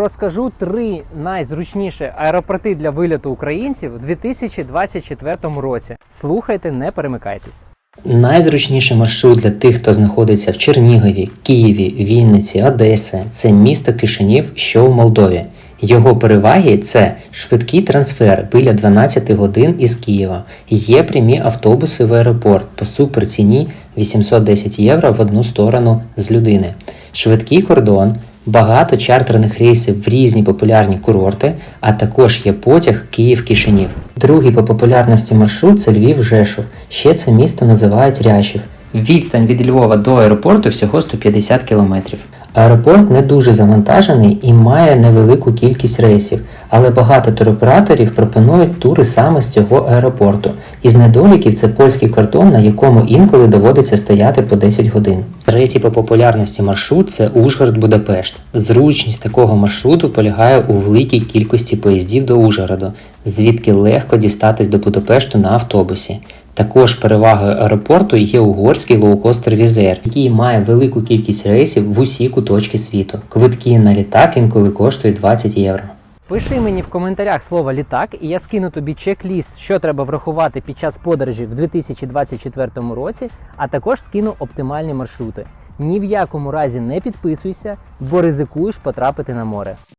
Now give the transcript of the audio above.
Розкажу три найзручніші аеропорти для виліту українців у 2024 році. Слухайте, не перемикайтесь. Найзручніший маршрут для тих, хто знаходиться в Чернігові, Києві, Вінниці, Одесі це місто Кишинів, що в Молдові. Його переваги це швидкий трансфер біля 12 годин із Києва. Є прямі автобуси в аеропорт по суперціні 810 євро в одну сторону з людини. Швидкий кордон, багато чартерних рейсів в різні популярні курорти, а також є потяг Київ-Кишинів. Другий по популярності маршрут це Львів-Жешов. Ще це місто називають Рящів. Відстань від Львова до аеропорту всього 150 кілометрів. Аеропорт не дуже завантажений і має невелику кількість рейсів, але багато туроператорів пропонують тури саме з цього аеропорту. Із недоліків це польський кордон, на якому інколи доводиться стояти по 10 годин. Третій по популярності маршрут це Ужгород-Будапешт. Зручність такого маршруту полягає у великій кількості поїздів до Ужгороду, звідки легко дістатись до Будапешту на автобусі. Також перевагою аеропорту є угорський лоукостер Візер, який має велику кількість рейсів в усі куточки світу. Квитки на літак інколи коштують 20 євро. Пиши мені в коментарях слово літак, і я скину тобі чек-ліст, що треба врахувати під час подорожі в 2024 році, а також скину оптимальні маршрути. Ні в якому разі не підписуйся, бо ризикуєш потрапити на море.